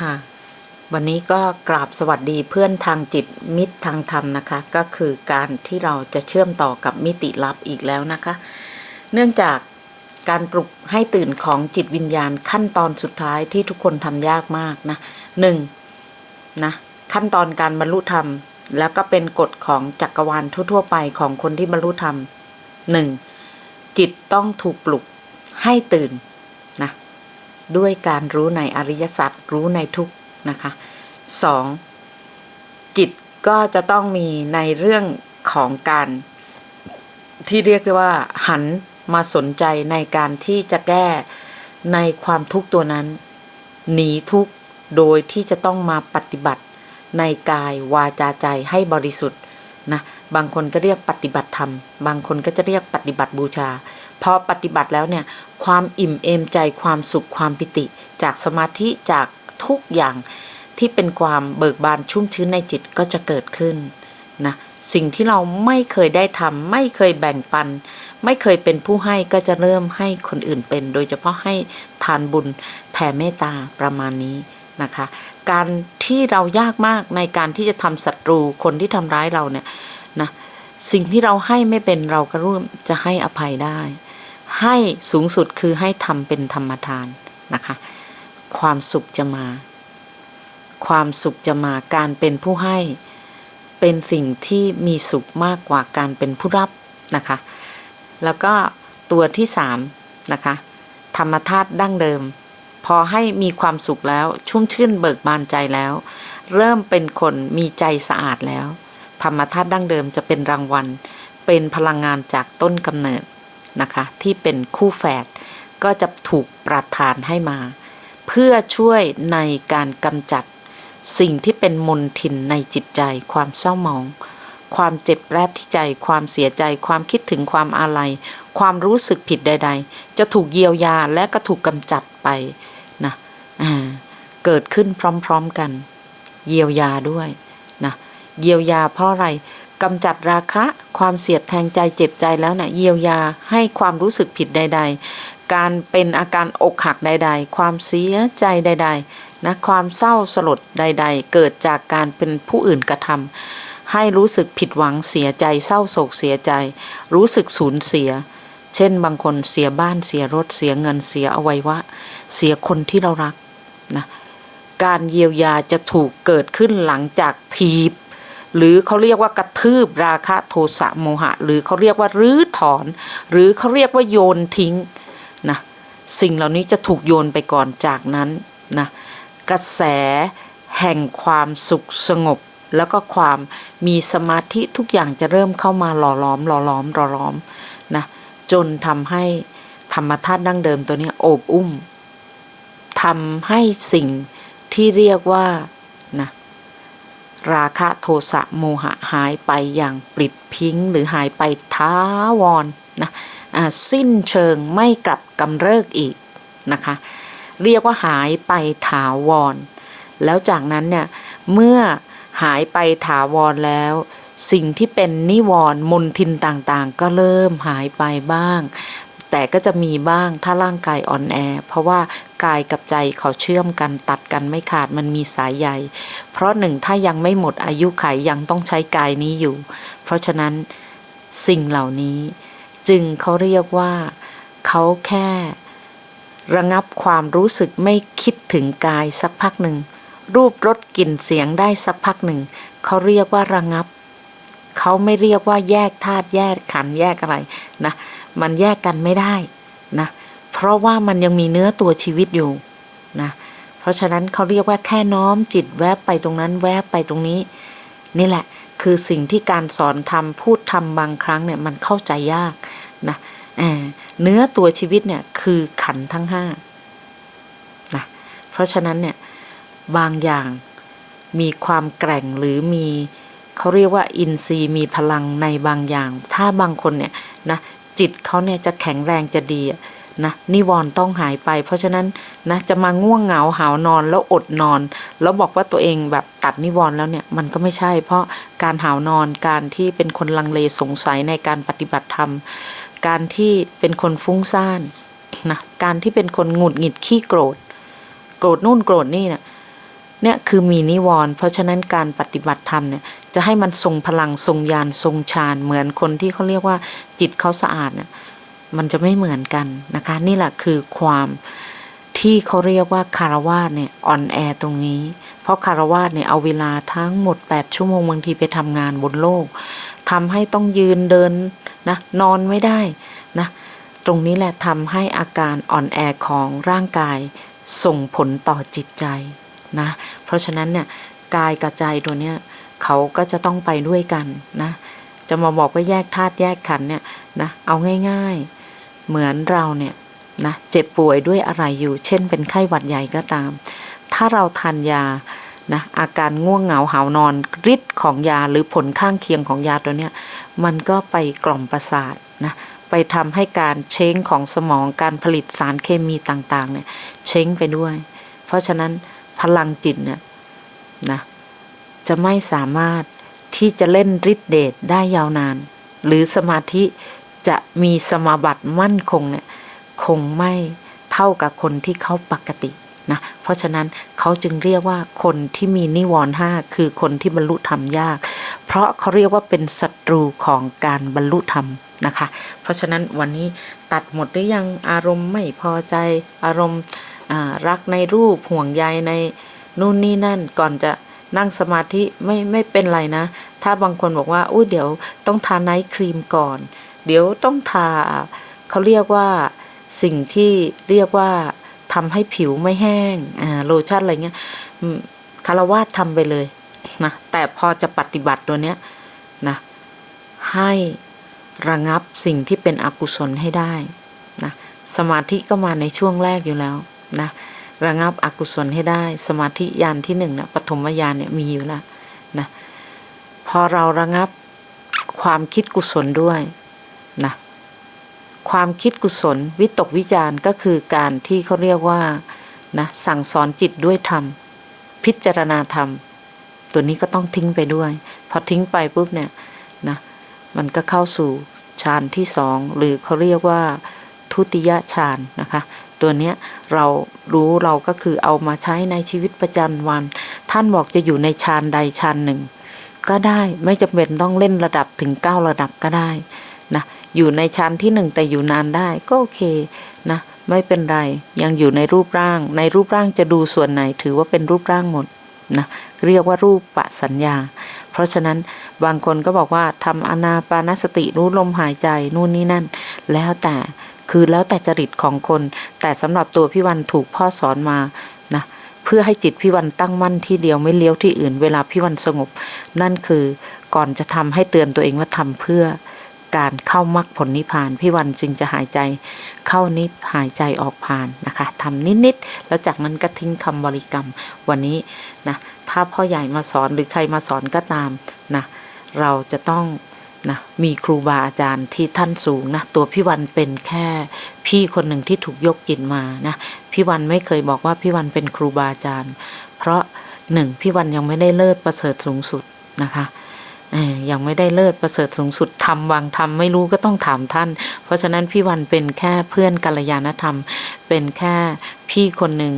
ค่ะ วันนี้ก็กราบสวัสดีเพื่อนทางจิตมิตรทางธรรมนะคะ ก็คือการที่เราจะเชื่อมต่อกับมิติลับอีกแล้วนะคะ เนื่องจากการปลุกให้ตื่นของจิตวิญญาณขั้นตอนสุดท้ายที่ทุกคนทำยากมากนะหนึ่งนะขั้นตอนการบรรลุธรรม แล้วก็เป็นกฎของจักรวาลทั่ว ๆ ไปของคนที่บรรลุธรรมหนึ่งจิตต้องถูกปลุกให้ตื่นนะ ด้วยการรู้ในอริยสัจรู้ในทุกนะคะสองจิตก็จะต้องมีในเรื่องของการที่เรียกได้ว่า หันมาสนใจในการที่จะแก้ในความทุกข์ตัวนั้น หนีทุกข์โดยที่จะต้องมาปฏิบัติในกายวาจาใจให้บริสุทธิ์นะบางคนก็เรียกปฏิบัติธรรม บางคนก็จะเรียกปฏิบัติบูชา พอปฏิบัติแล้วเนี่ยความอิ่มเอมใจความสุขความปิติ จากสมาธิจากทุกอย่างที่เป็นความเบิกบานชุ่มชื้นในจิตก็จะเกิดขึ้นนะสิ่งที่เราไม่เคยได้ทำไม่เคยแบ่งปัน ไม่เคยเป็นผู้ให้ก็จะเริ่มให้คนอื่นเป็น โดยเฉพาะให้ทานบุญแผ่เมตตาประมาณนี้นะคะ การที่เรายากมากในการที่จะทำศัตรูคนที่ทำร้ายเราเนี่ยนะสิ่งที่เราให้ไม่เป็นเราก็ร่วมจะให้อภัยได้ ให้สูงสุดคือให้ทำเป็นธรรมทานนะคะ ความสุขจะมา ความสุขจะมาการเป็นผู้ให้เป็นสิ่งที่มีสุขมากกว่าการเป็นผู้รับนะคะ แล้วก็ตัวที่สามนะคะ ธรรมธาตุดั้งเดิม พอให้มีความสุขแล้วชุ่มชื่นเบิกบานใจแล้ว เริ่มเป็นคนมีใจสะอาดแล้ว ธรรมธาตุดั้งเดิมจะเป็นรางวัล เป็นพลังงานจากต้นกำเนิด นะคะ ที่เป็นคู่แฝดก็จะถูกประทานให้มา เพื่อช่วยในการกำจัด สิ่งที่เป็นมนทินในจิตใจ ความเศร้าหมอง ความเจ็บแรบที่ใจ ความเสียใจ ความคิดถึงความอาลัย ความรู้สึกผิดใด ๆ จะถูกเยียวยาและก็ถูกกำจัดไปนะเกิดขึ้นพร้อมๆกัน เยียวยาด้วยนะเยียวยาเพราะอะไร กำจัดราคะ ความเสียดแทงใจเจ็บใจแล้วนะ่ะเยียวยาให้ความรู้สึกผิดใด ๆ การเป็นอาการอกหักใด ๆ ความเสียใจใด ๆ นะความเศร้าสลดใด ๆ เกิดจากการเป็นผู้อื่นกระทำให้รู้สึกผิดหวังเสียใจเศร้าโศกเสียใจ รู้สึกสูญเสีย เช่นบางคนเสียบ้านเสียรถเสียเงินเสียอวัยวะ เสียคนที่เรารักนะการเยียวยาจะถูกเกิดขึ้นหลังจากทีบ หรือเขาเรียกว่ากระทืบราคะโทสะโมหะ หรือเขาเรียกว่ารื้อถอน หรือเขาเรียกว่าโยนทิ้งนะสิ่งเหล่านี้จะถูกโยนไปก่อนจากนั้นนะกระแสแห่งความสุขสงบ แล้วก็ความมีสมาธิทุกอย่างจะเริ่มเข้ามาหล่อล้อมหล่อล้อมหล่อล้อมนะจนทำให้ธรรมธาตุดั้งเดิมตัวนี้โอบอุ้มทำให้สิ่งที่เรียกว่านะ ราคะโทสะโมหะหายไปอย่างปลิดพิงหรือหายไปท้าวรนะสิ้นเชิงไม่กลับกำเริกอีกนะคะ เรียกว่าหายไปถาวร แล้วจากนั้นเนี่ยเมื่อหายไปถาวรแล้ว สิ่งที่เป็นนิวรณ์มนทินต่างๆ ก็เริ่มหายไปบ้าง แต่ก็จะมีบ้างถ้าร่างกายอ่อนแอ เพราะว่ากายกับใจเขาเชื่อมกันตัดกันไม่ขาดมันมีสายใยเพราะหนึ่งถ้ายังไม่หมดอายุไขยยังต้องใช้กายนี้อยู่ เพราะฉะนั้นสิ่งเหล่านี้ จึงเขาเรียกว่าเขาแค่ ระงับความรู้สึกไม่คิดถึงกายสักพักหนึ่ง รูปรสกลิ่นเสียงได้สักพักหนึ่งเขาเรียกว่าระงับเขาไม่เรียกว่าแยกธาตุแยกขันแยกอะไรนะ มันแยกกันไม่ได้นะเพราะว่ามันยังมีเนื้อตัวชีวิตอยู่นะเพราะฉะนั้นเขาเรียกว่าแค่น้อมจิตแวบไปตรงนั้นแวบไปตรงนี้ นี่แหละคือสิ่งที่การสอนทำพูดทำบางครั้งเนี่ยมันเข้าใจยากนะเนื้อตัวชีวิตเนี่ยคือขันทั้งห้านะเพราะฉะนั้นเนี่ยบางอย่างมีความแกร่งหรือมีเขาเรียกว่าอินทรีย์มีพลังในบางอย่าง ถ้าบางคนเนี่ยนะ จิตเขาเนี่ยจะแข็งแรงจะดีนะนิวรณ์ต้องหายไป เพราะฉะนั้นนะจะมาง่วงเหงาหาวนอนแล้วอดนอน แล้วบอกว่าตัวเองแบบตัดนิวรณ์แล้วเนี่ยมันก็ไม่ใช่ เพราะการหาวนอนการที่เป็นคนลังเลสงสัยในการปฏิบัติธรรม การที่เป็นคนฟุ้งซ่านนะการที่เป็นคนหงุดหงิดขี้โกรธ โกรธนู่นโกรธนี่นะ เนี่ยคือมีนิวรณ์เพราะฉะนั้นการปฏิบัติธรรมเนี่ยจะให้มันทรงพลังทรงญาณทรงฌานเหมือนคนที่เขาเรียกว่าจิตเขาสะอาดเนี่ยมันจะไม่เหมือนกันนะคะ นี่แหละคือความที่เขาเรียกว่าคารวาสเนี่ยอ่อนแอตรงนี้ เพราะคารวาสเนี่ยเอาเวลาทั้งหมด 8 ชั่วโมงบางทีไปทำงานบนโลกทำให้ต้องยืนเดินนะนอนไม่ได้นะตรงนี้แหละทำให้อาการอ่อนแอของร่างกายส่งผลต่อจิตใจ นะ เพราะฉะนั้นเนี่ยกายกับใจตัวเนี้ยเขาก็จะต้องไปด้วยกันนะ จะมาบอกว่าแยกธาตุแยกขันเนี่ยนะเอาง่าย ๆ เหมือนเราเนี่ยนะเจ็บป่วยด้วยอะไรอยู่ เช่น เป็นไข้หวัดใหญ่ก็ตาม ถ้าเราทานยานะอาการง่วงเหงาหาวนอนฤทธิ์ของยาหรือผลข้างเคียงของยาตัวเนี้ยมันก็ไปกล่อมประสาทนะไปทำให้การเช้งของสมองการผลิตสารเคมีต่างๆเนี่ยเช้งไปด้วย เพราะฉะนั้น พลังจิตเนี่ยนะจะไม่สามารถที่จะเล่นฤทธิเดชได้ยาวนาน หรือสมาธิจะมีสมาบัติมั่นคงเนี่ยคงไม่เท่ากับคนที่เขาปกตินะเพราะฉะนั้นเขาจึงเรียกว่าคนที่มีนิวรณ์ห้าคือคนที่บรรลุธรรมยาก เพราะเขาเรียกว่าเป็นศัตรูของการบรรลุธรรมนะคะ เพราะฉะนั้นวันนี้ตัดหมดหรือยังอารมณ์ไม่พอใจอารมณ์ รักในรูปห่วงใยในนู่นนี่นั่นก่อนจะนั่งสมาธิไม่ไม่เป็นไรนะ ถ้าบางคนบอกว่าอุ้ยเดี๋ยวต้องทาไนท์ครีมก่อน เดี๋ยวต้องทาเขาเรียกว่าสิ่งที่เรียกว่าทำให้ผิวไม่แห้งอ่าโลชั่นอะไรเงี้ยคารวาสทำไปเลยนะแต่พอจะปฏิบัติตัวเนี้ยนะให้ระงับสิ่งที่เป็นอกุศลให้ได้นะสมาธิก็มาในช่วงแรกอยู่แล้ว นะระงับอกุศลให้ได้ สมาธิยานที่หนึ่งนะปฐมยานเนี่ยมีอยู่แล้วนะพอเราระงับความคิดกุศลด้วยนะความคิดกุศลวิตกวิจารก็คือการที่เขาเรียกว่านะสั่งสอนจิตด้วยธรรม พิจารณาธรรม ตัวนี้ก็ต้องทิ้งไปด้วย พอทิ้งไปปุ๊บเนี่ยนะมันก็เข้าสู่ฌานที่สองหรือเขาเรียกว่าทุติยฌานนะคะ ตัวเนี้ยเรารู้เราก็คือเอามาใช้ในชีวิตประจำวัน ท่านบอกจะอยู่ในฌานใดฌานหนึ่ง ก็ได้ไม่จำเป็นต้องเล่นระดับถึง 9 ระดับก็ได้นะอยู่ในชั้นที่หนึ่งแต่อยู่นานได้ก็โอเคนะไม่เป็นไรยังอยู่ในรูปร่าง ในรูปร่างจะดูส่วนไหนถือว่าเป็นรูปร่างหมดนะเรียกว่ารูปปะสัญญา เพราะฉะนั้นบางคนก็บอกว่าทำอนาปานสติรู้ลมหายใจนู่นนี่นั่น แล้วแต่ คือแล้วแต่จริตของคน แต่สำหรับตัวพี่วันถูกพ่อสอนมานะเพื่อให้จิตพี่วันตั้งมั่นที่เดียวไม่เลี้ยวที่อื่น เวลาพี่วันสงบ นั่นคือก่อนจะทำให้เตือนตัวเองว่าทำเพื่อการเข้ามรรคผลนิพพานพี่วันจึงจะหายใจเข้านิพหายใจออกผ่านนะคะทำนิดๆแล้วจากนั้นก็ทิ้งคำบริกรรมวันนี้นะถ้าพ่อใหญ่มาสอนหรือใครมาสอนก็ตามนะเราจะต้อง นะมีครูบาอาจารย์ที่ท่านสูงนะตัวพี่วันเป็นแค่พี่คนหนึ่งที่ถูกยกจิตมานะพี่วันไม่เคยบอกว่าพี่วันเป็นครูบาอาจารย์ เพราะหนึ่งพี่วันยังไม่ได้เลิศประเสริฐสูงสุดนะคะยังไม่ได้เลิศประเสริฐสูงสุดทำบางทำไม่รู้ก็ต้องถามท่าน เพราะฉะนั้นพี่วันเป็นแค่เพื่อนกัลยาณธรรม เป็นแค่พี่คนหนึ่ง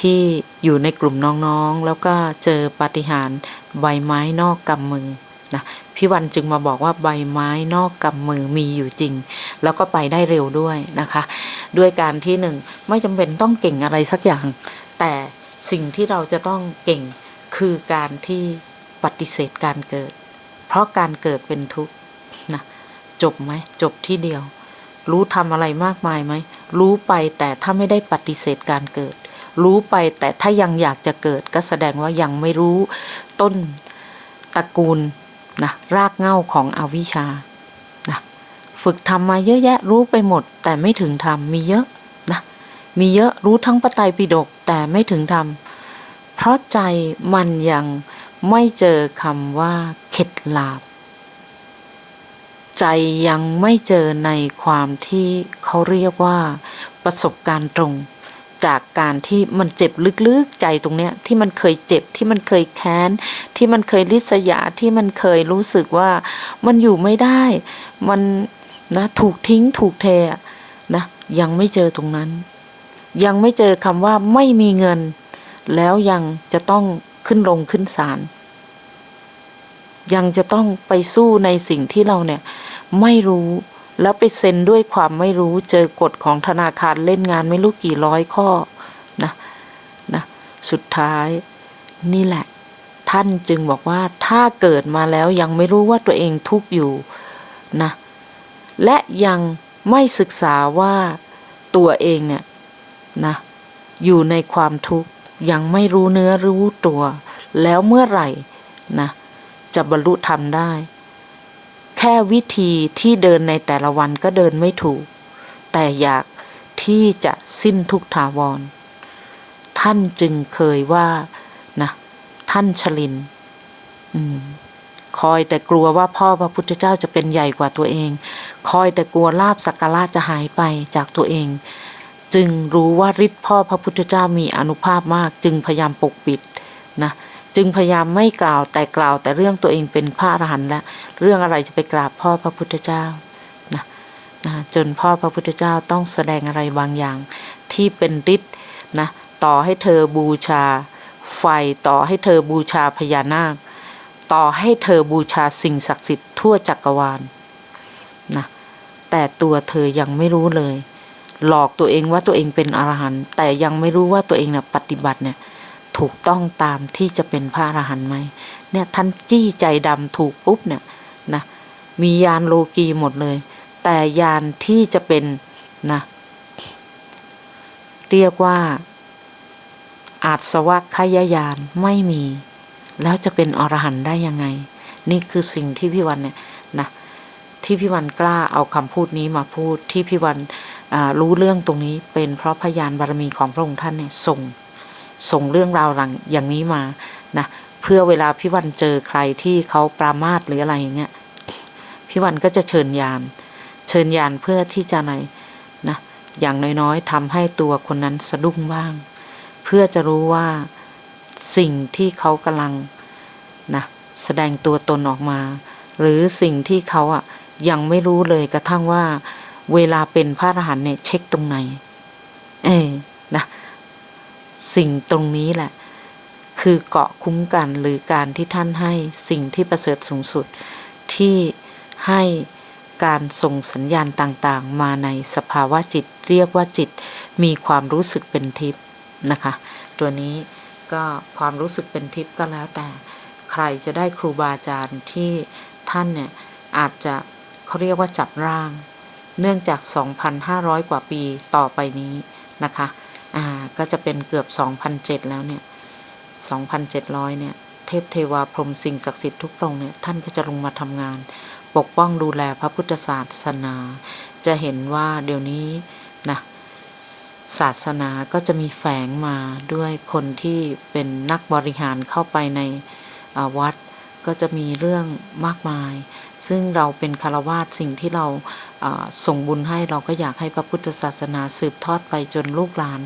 ที่อยู่ในกลุ่มน้องๆ แล้วก็เจอปาฏิหาริย์ใบไม้นอกกำมือนะ พี่วันจึงมาบอกว่าใบไม้นอกกำมือมีอยู่จริง แล้วก็ไปได้เร็วด้วยนะคะ ด้วยการที่หนึ่งไม่จำเป็นต้องเก่งอะไรสักอย่าง แต่สิ่งที่เราจะต้องเก่งคือการที่ปฏิเสธการเกิด เพราะการเกิดเป็นทุกข์นะจบไหมจบที่เดียว รู้ทำอะไรมากมายไหมรู้ไปแต่ถ้าไม่ได้ปฏิเสธการเกิด รู้ไปแต่ถ้ายังอยากจะเกิดก็แสดงว่ายังไม่รู้ต้นตระกูล นะรากเง้าของอวิชชานะฝึกทำมาเยอะแยะรู้ไปหมด แต่ไม่ถึงทำมีเยอะนะมีเยอะรู้ทั้งปไตยปิฎกแต่ไม่ถึงทำเพราะใจมันยังไม่เจอคำว่าเข็ดหลาบ ใจยังไม่เจอในความที่เขาเรียกว่าประสบการณ์ตรง จากการที่มันเจ็บลึกๆใจตรงเนี้ยที่มันเคยเจ็บที่มันเคยแค้น ที่มันเคยริษยาที่มันเคยรู้สึกว่ามันอยู่ไม่ได้ มันนะถูกทิ้งถูกเทนะยังไม่เจอตรงนั้น ยังไม่เจอคำว่าไม่มีเงิน แล้วยังจะต้องขึ้นลงขึ้นศาลยังจะต้องไปสู้ในสิ่งที่เราเนี่ยไม่รู้ แล้วไปเซ็นด้วยความไม่รู้เจอกฎของธนาคารเล่นงานไม่รู้กี่ร้อยข้อนะนะสุดท้ายนี่แหละ ท่านจึงบอกว่าถ้าเกิดมาแล้วยังไม่รู้ว่าตัวเองทุกข์อยู่นะและยังไม่ศึกษาว่าตัวเองเนี่ยนะอยู่ในความทุกข์ยังไม่รู้เนื้อรู้ตัว แล้วเมื่อไหร่นะจะบรรลุธรรมได้ แค่วิธีที่เดินในแต่ละวันก็เดินไม่ถูก แต่อยากที่จะสิ้นทุกถาวร ท่านจึงเคยว่านะท่านชลินอคอยแต่กลัวว่าพ่อพระพุทธเจ้าจะเป็นใหญ่กว่าตัวเอง คอยแต่กลัวลาบสักการะจะหายไปจากตัวเอง จึงรู้ว่าฤทธิ์พ่อพระพุทธเจ้ามีอนุภาพมาก จึงพยายามปกปิดนะ จึงพยายามไม่กล่าวแต่กล่าวแต่เรื่องตัวเองเป็นพระอรหันต์และเรื่องอะไรจะไปกราบพ่อพระพุทธเจ้านะนะจนพ่อพระพุทธเจ้าต้องแสดงอะไรบางอย่างที่เป็นฤทธิ์นะต่อให้เธอบูชาไฟต่อให้เธอบูชาพญานาค ต่อให้เธอบูชาสิ่งศักดิ์สิทธิ์ทั่วจักรวาลนะแต่ตัวเธอยังไม่รู้เลย หลอกตัวเองว่าตัวเองเป็นอรหันต์แต่ยังไม่รู้ว่าตัวเองเนี่ยปฏิบัติเนี่ย ถูกต้องตามที่จะเป็นพระอรหันต์ไหมเนี่ยท่านจี้ใจดำถูกปุ๊บเนี่ยนะมียานโลกีหมดเลย แต่ยานที่จะเป็นนะเรียกว่า อาสวะขยายานไม่มี แล้วจะเป็นอรหันต์ได้ยังไง นี่คือสิ่งที่พี่วันเนี่ยนะที่พี่วันกล้าเอาคำพูดนี้มาพูดที่พี่วันรู้เรื่องตรงนี้เป็นเพราะพยานบารมีของพระองค์ท่านเนี่ยส่ง ส่งเรื่องราวหลังอย่างนี้มานะเพื่อเวลาพี่วันเจอใครที่เขาปรามาสหรืออะไรอย่างเงี้ยพี่วันก็จะเชิญยาน เชิญยานเพื่อที่จะในนะอย่างน้อยๆทำให้ตัวคนนั้นสะดุ้งบ้าง เพื่อจะรู้ว่าสิ่งที่เขากำลังนะแสดงตัวตนออกมา หรือสิ่งที่เขาอะยังไม่รู้เลยกระทั่งว่า เวลาเป็นพระอรหันต์เนี่ยเช็คตรงไหน เออ สิ่งตรงนี้แหละ คือเกาะคุ้มกันหรือการที่ท่านให้สิ่งที่ประเสริฐสูงสุดที่ให้การส่งสัญญาณต่างๆ มาในสภาวะจิต เรียกว่าจิตมีความรู้สึกเป็นทิพย์นะคะ ตัวนี้ก็ความรู้สึกเป็นทิพย์ก็แล้วแต่ ใครจะได้ครูบาอาจารย์ที่ท่านเนี่ยอาจจะเขาเรียกว่าจับร่าง เนื่องจาก 2,500 กว่าปีต่อไปนี้นะคะ ก็จะเป็นเกือบ2,007แล้วเนี่ย 2,700 เนี่ย เทพเทวาพรหมสิ่งศักดิ์สิทธิ์ทุกพระองค์เนี่ย ท่านก็จะลงมาทำงาน ปกป้องดูแลพระพุทธศาสนา จะเห็นว่าเดี๋ยวนี้นะศาสนาก็จะมีแฝงมาด้วยคนที่เป็นนักบริหารเข้าไปในวัด ก็จะมีเรื่องมากมาย ซึ่งเราเป็นคารวาสสิ่งที่เราส่งบุญให้เราก็อยากให้พระพุทธศาสนาสืบทอดไปจนลูกหลาน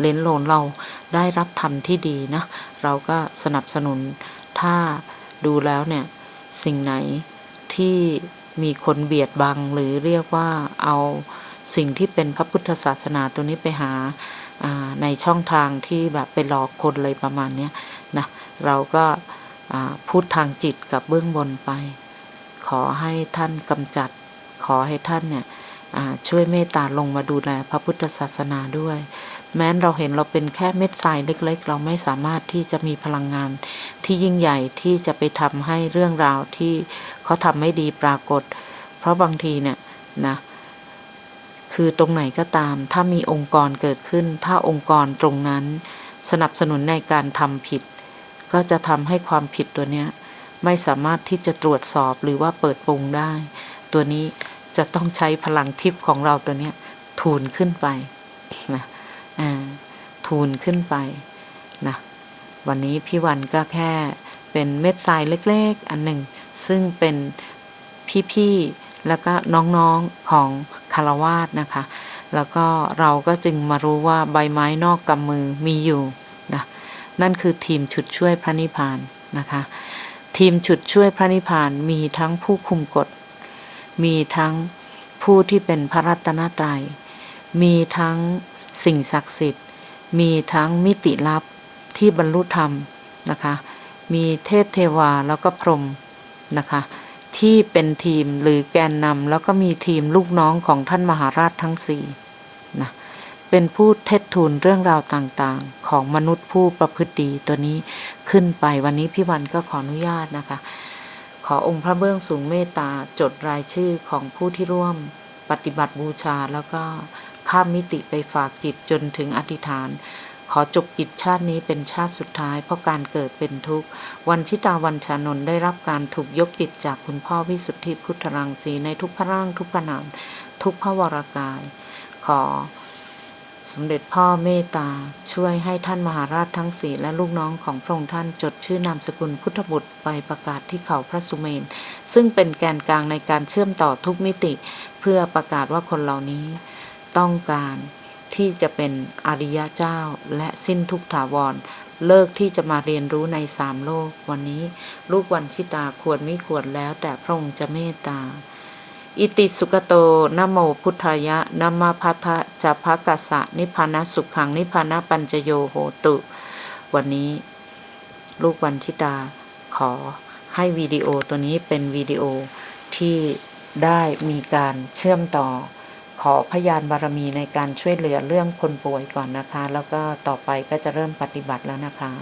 เลนโหลนเราได้รับธรรมที่ดีนะ เราก็สนับสนุนถ้าดูแล้วเนี่ย สิ่งไหนที่มีคนเบียดบังหรือเรียกว่าเอาสิ่งที่เป็นพระพุทธศาสนาตัวนี้ไปหาในช่องทางที่แบบไปหลอกคนเลยประมาณนี้นะ เราก็ พูดทางจิตกับเบื้องบนไป ขอให้ท่านกำจัด ขอให้ท่านเนี่ยช่วยเมตตาลงมาดูแลพระพุทธศาสนาด้วย แม้นเราเห็นเราเป็นแค่เม็ดทรายเล็ก ๆ เราไม่สามารถที่จะมีพลังงาน ที่ยิ่งใหญ่ที่จะไปทำให้เรื่องราวที่เขาทำไม่ดีปรากฏ เพราะบางทีเนี่ยนะคือตรงไหนก็ตาม ถ้ามีองค์กรเกิดขึ้น ถ้าองค์กรตรงนั้น สนับสนุนในการทำผิด ก็จะทำให้ความผิดตัวเนี้ยไม่สามารถที่จะตรวจสอบหรือว่าเปิดโปงได้ ตัวนี้จะต้องใช้พลังทิพย์ของเราตัวเนี้ยทูนขึ้นไปนะอ่าทูนขึ้นไปนะวันนี้พี่วันก็แค่เป็นเม็ดทรายเล็กๆ อันหนึ่ง ซึ่งเป็นพี่ๆ แล้วก็น้องๆของคารวาสนะคะ แล้วก็เราก็จึงมารู้ว่าใบไม้นอกกำมือมีอยู่ นั่นคือทีมฉุดช่วยพระนิพพานนะคะ ทีมฉุดช่วยพระนิพพานมีทั้งผู้คุมกฎ มีทั้งผู้ที่เป็นพระรัตนตรัย มีทั้งสิ่งศักดิ์สิทธิ์ มีทั้งมิติลับที่บรรลุธรรมนะคะ มีเทพเทวาแล้วก็พรหมนะคะ ที่เป็นทีมหรือแกนนำแล้วก็มีทีมลูกน้องของท่านมหาราชทั้งสี่ เป็นผู้เท็จทูลเรื่องราวต่างๆ ของมนุษย์ผู้ประพฤติดีตัวนี้ขึ้นไปวันนี้พี่วันก็ขออนุญาตนะคะ ขอองค์พระเบื้องสูงเมตตาจดรายชื่อของผู้ที่ร่วมปฏิบัติบูชาแล้วก็ข้ามมิติไปฝากจิตจนถึงอธิษฐาน ขอจบกิจชาตินี้เป็นชาติสุดท้าย เพราะการเกิดเป็นทุกข์ วันชิตาวันชานนท์ได้รับการถูกยกจิตจากคุณพ่อวิสุทธิพุทธรังสีในทุกพระร่างทุกพระนามทุกพระวรากาย ขอ สมเด็จพ่อเมตตา ช่วยให้ท่านมหาราชทั้งสี่และลูกน้องของพระองค์ท่านจดชื่อนามสกุลพุทธบุตรไปประกาศที่เขาพระสุเมน ซึ่งเป็นแกนกลางในการเชื่อมต่อทุกมิติ เพื่อประกาศว่าคนเหล่านี้ ต้องการที่จะเป็นอริยะเจ้าและสิ้นทุกถาวร เลิกที่จะมาเรียนรู้ในสามโลก วันนี้ ลูกวันชิตาควรไม่ควรแล้วแต่พระองค์จะเมตตา อิติสุกโตนโมพุทธายะนมาพัทธะจะภกัสสะนิพานะสุขังนิพานะปัญจโยโหตุ วันนี้ ลูกวันชิตาขอให้วิดีโอตัวนี้เป็นวิดีโอที่ได้มีการเชื่อมต่อ ขอพยานบารมีในการช่วยเหลือเรื่องคนป่วยก่อนนะคะ แล้วก็ต่อไปก็จะเริ่มปฏิบัติแล้วนะคะ